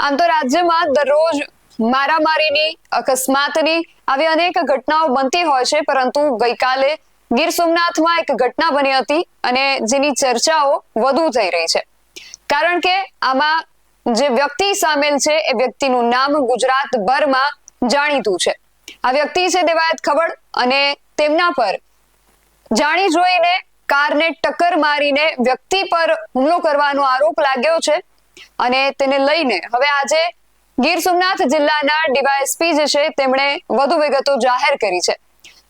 આમ તો રાજ્યમાં દરરોજ મારામારીની, અકસ્માતની આવી અનેક ઘટનાઓ બનતી હોય છે, પરંતુ ગઈકાલે ગીર સોમનાથમાં એક ઘટના બની હતી અને જેની ચર્ચાઓ વધુ થઈ રહી છે. કારણ કે આમાં જે વ્યક્તિ સામેલ છે, એ વ્યક્તિનું નામ ગુજરાતભરમાં જાણીતું છે. આ વ્યક્તિ છે દેવાયત ખબર અને તેમના પર જાણી જોઈને કારને ટક્કર મારીને વ્યક્તિ પર હુમલો કરવાનો આરોપ લાગ્યો છે. અને તેને લઈને હવે આજે ગીર સોમનાથ જિલ્લાના ડીવાયએસપી જે છે તેમણે વધુ વિગતો જાહેર કરી છે.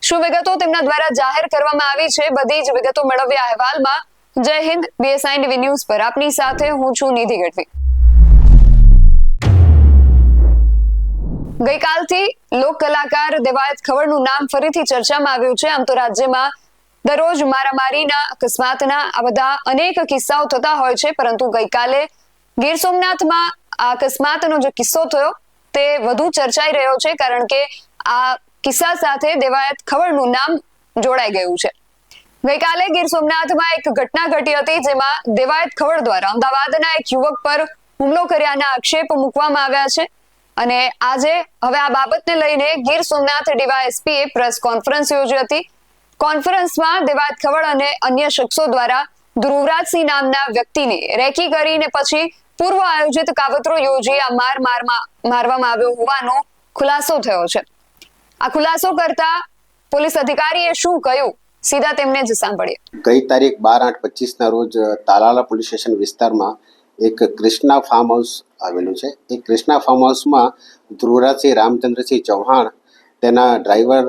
શું વિગતો તેમના દ્વારા જાહેર કરવામાં આવી છે? બધી જ વિગતો મેળવ્યા અહેવાલમાં જય હિન્દ, બીએસઆઈ ટીવી ન્યૂઝ પર. આપની સાથે હું છું નિધિ ગઢવી. ગઈકાલથી લોક કલાકાર દેવાયત ખવડનું નામ ફરીથી ચર્ચામાં આવ્યું છે. આમ તો રાજ્યમાં દરરોજ મારામારીના, અકસ્માતના આ બધા અનેક કિસ્સાઓ થતા હોય છે, પરંતુ ગઈકાલે ગીર સોમનાથમાં આ અકસ્માતનો જે કિસ્સો થયો, તે વધુ ચર્ચાઈ રહ્યો છે, કારણ કે આ કિસ્સા સાથે દેવાયત ખવડનું નામ જોડાઈ ગયું છે. ગઈકાલે ગીર સોમનાથમાં એક ઘટના ઘટી હતી, જેમાં દેવાયત ખવડ દ્વારા અમદાવાદના એક યુવક પર હુમલો કર્યાના આક્ષેપ મૂકવામાં આવ્યા છે. અને આજે હવે આ બાબતને લઈને ગીર સોમનાથ ડીવાયએસપીએ પ્રેસ કોન્ફરન્સ યોજી હતી. કોન્ફરન્સમાં દેવાયત ખવડ અને અન્ય શખ્સો દ્વારા ધ્રુવરાજસિંહ નામના વ્યક્તિને રેકી કરીને પછી પૂર્વ આયોજિત કાવતરો યોજી આ માર મારમાં મારવામાં આવ્યો હોવાનો ખુલાસો થયો છે. આ ખુલાસો કરતા પોલીસ અધિકારીએ શું કહ્યું? સીધા તેમને જ સાંભળીએ. ગઈ તારીખ બાર આઠ પચીસના રોજ તાલાલા પોલીસ સ્ટેશન વિસ્તારમાં એક કૃષ્ણા ફાર્મ હાઉસ આવેલું છે. એ કૃષ્ણા ફાર્મ હાઉસમાં ધ્રુવરાજસિંહ રામચંદ્રસિંહ ચૌહાણ, તેના ડ્રાઈવર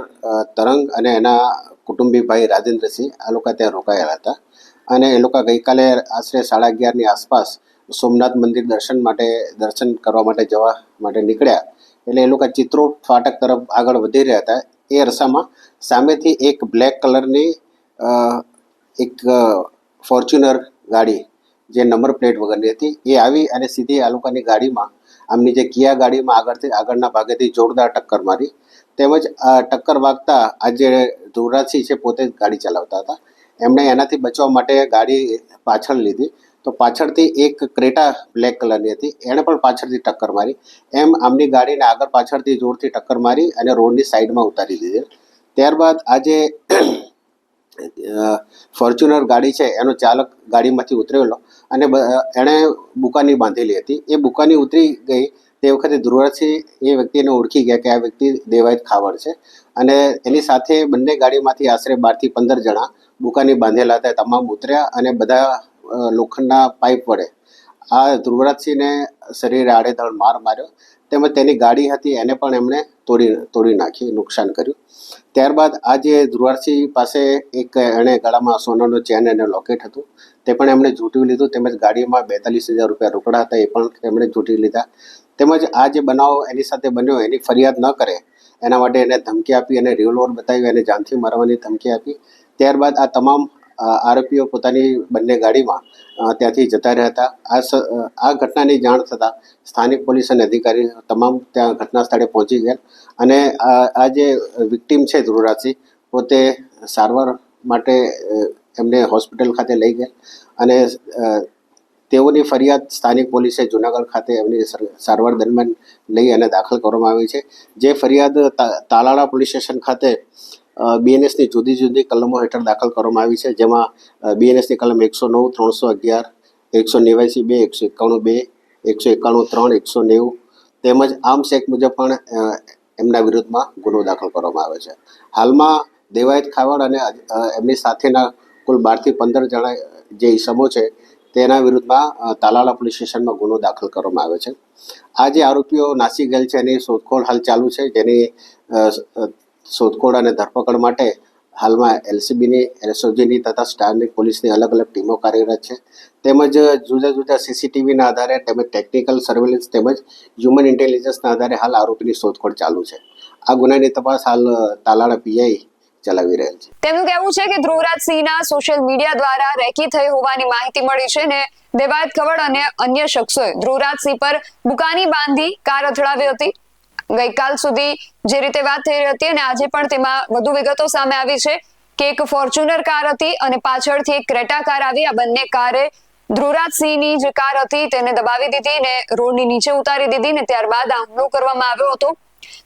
તરંગ અને એના કુટુંબી ભાઈ રાજેન્દ્રસિંહ આ લોકો ત્યાં રોકાયેલા હતા. અને એ લોકો ગઈકાલે આશરે સાડા અગિયારની આસપાસ સોમનાથ મંદિર દર્શન માટે, દર્શન કરવા માટે જવા માટે નીકળ્યા. એટલે એ લોકો ચિત્રો ફાટક તરફ આગળ વધી રહ્યા હતા. એ અરસામાં સામેથી એક બ્લેક કલરની એક ફોર્ચ્યુનર ગાડી જે નંબર પ્લેટ વગરની હતી, એ આવી અને સીધી આ લોકોની ગાડીમાં, આમની જે કિયા ગાડીમાં આગળથી, આગળના ભાગેથી જોરદાર ટક્કર મારી. તેમજ ટક્કર વાગતા આ જે ધ્રુવરાજસિંહ છે, પોતે ગાડી ચલાવતા હતા. એમણે એનાથી બચવા માટે ગાડી પાછળ લીધી. તો પાછળથી એક ક્રેટા બ્લેક કલરની હતી. એણે પણ પાછળથી ટક્કર મારી. એમ આમની ગાડીને આગળ પાછળથી જોરથી ટક્કર મારી અને રોડની સાઈડમાં ઉતારી દીધી. ત્યારબાદ આજે ફોર્ચ્યુનર ગાડી છે, એનો ચાલક ગાડીમાંથી ઉતરેલો અને એણે બુકાની બાંધેલી હતી. એ બુકાની ઉતરી ગઈ તે વખતે ધ્રુવરાજસિંહ એ વ્યક્તિને ઓળખી ગયા કે આ વ્યક્તિ દેવાયત ખાવડ છે અને એની સાથે બંને ગાડીમાંથી આશરે બારથી પંદર જણા બુકાની બાંધેલા હતા. તમામ ઉતર્યા અને બધા લોખંડના પાઇપ વડે. આ ધ્રુવરાજસિંહને શરીરે આડેધડ માર માર્યો. તેમજ તેની ગાડી હતી, એને પણ એમણે તોડી તોડી નાખી, નુકસાન કર્યું. ત્યારબાદ આ જે ધ્રુવરાજસિંહ પાસે એક એણે ગળામાં સોનાનો ચેન અને લોકેટ હતું, તે પણ એમણે ઝૂંટવી લીધું. તેમજ ગાડીમાં બેતાલીસ હજાર રૂપિયા રોકડા હતા, એ પણ એમણે ઝૂંટી લીધા. તેમજ આ જે બનાવ એની સાથે બન્યો, એની ફરિયાદ ન કરે, એના માટે એને ધમકી આપી અને રિવોલ્વર બતાવી અને જાનથી મારવાની ધમકી આપી. ત્યારબાદ આ તમામ આરોપીઓ પોતાની બંને ગાડીમાં ત્યાંથી જતા રહ્યા હતા. આ આ ઘટનાની જાણ થતાં સ્થાનિક પોલીસ અને અધિકારી તમામ ત્યાં ઘટના સ્થળે પહોંચી ગયા અને આ જે વિક્ટીમ છે ધ્રુવરાજસિંહ પોતે સારવાર માટે એમને હોસ્પિટલ ખાતે લઈ ગયા અને તેઓની ફરિયાદ સ્થાનિક પોલીસે જુનાગઢ ખાતે એમની સર- સારવાર દરમિયાન લઈ અને દાખલ કરવામાં આવી છે. જે ફરિયાદ તાલાળા પોલીસ સ્ટેશન ખાતે બીએનએસની જુદી જુદી કલમો હેઠળ દાખલ કરવામાં આવી છે, જેમાં બીએનએસની કલમ એકસો નવ, ત્રણસો અગિયાર, એકસો નેવ્યાસી બે, એકસો એકાણું બે, એકસો એકાણું ત્રણ, એકસો નેવું, તેમજ આર્મ્સ એક્ટ મુજબ પણ એમના વિરુદ્ધમાં ગુનો દાખલ કરવામાં આવે છે. હાલમાં દેવાયત ખાવડ અને એમની સાથેના કુલ બારથી પંદર જણા જે ઇસમો છે, તેના વિરુદ્ધમાં તાલાલા પોલીસ સ્ટેશનમાં ગુનો દાખલ કરવામાં આવે છે. આ જે આરોપીઓ નાસી ગયેલ છે, એની શોધખોળ હાલ ચાલુ છે, જેની શોધખોળ અને ધરપકડ માટે હાલમાં એલસીબીની, એસઓજીની તથા સ્ટારની પોલીસની અલગ અલગ ટીમો કાર્યરત છે. તેમજ જુદા જુદા સીસીટીવીના આધારે તેમજ ટેકનિકલ સર્વેલન્સ તેમજ હ્યુમન ઇન્ટેલિજન્સના આધારે હાલ આરોપીની શોધખોળ ચાલુ છે. આ ગુનાની તપાસ હાલ, તાલાળા પીઆઈ ચલાવી રહેલ છે. તેમનું કહેવું છે કે ધ્રુવરાજસિંહના સોશિયલ મીડિયા દ્વારા રેકી થઈ હોવાની માહિતી મળી છે ને દેવાયત ખવડ અને અન્ય શખ્સોએ ધ્રુવરાજસિંહ પર બુકાની બાંધી કાર અથડાવી હતી. ગઈકાલ સુધી જે રીતે વાત થઈ રહી હતી અને આજે પણ તેમાં વધુ વિગતો સામે આવી છે કે એક ફોર્ચ્યુનર કાર હતી અને પાછળથી એક ક્રેટા કાર આવી. આ બંને કારે ધ્રુવરાજસિંહની જે કાર હતી. તેને દબાવી દીધી ને રોડની નીચે ઉતારી દીધી ને ત્યારબાદ આ હુમલો કરવામાં આવ્યો હતો.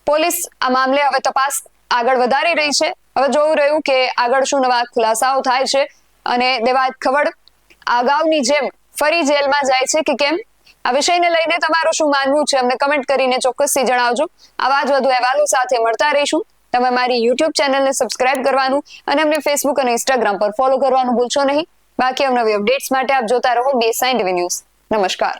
પોલીસ આ મામલે હવે તપાસ આગળ વધારી રહી છે. હવે જોવું રહ્યું કે આગળ શું નવા ખુલાસાઓ થાય છે. અને દેવા ખવડ અગાઉની જેમ ફરી જેલમાં જાય છે કે કેમ? આ વિષયને લઈને તમારું શું માનવું છે અમને કમેન્ટ કરીને ચોક્કસથી જણાવજો. આવા જ વધુ અહેવાલો સાથે મળતા રહીશું. તમે મારી યુટ્યુબ ચેનલને સબસ્ક્રાઇબ કરવાનું અને અમને ફેસબુક અને ઇન્સ્ટાગ્રામ પર ફોલો કરવાનું ભૂલશો નહીં. બાકી અવનવી અપડેટ્સ માટે આપ જોતા રહો બે સાઇન્ડ ન્યૂઝ. નમસ્કાર.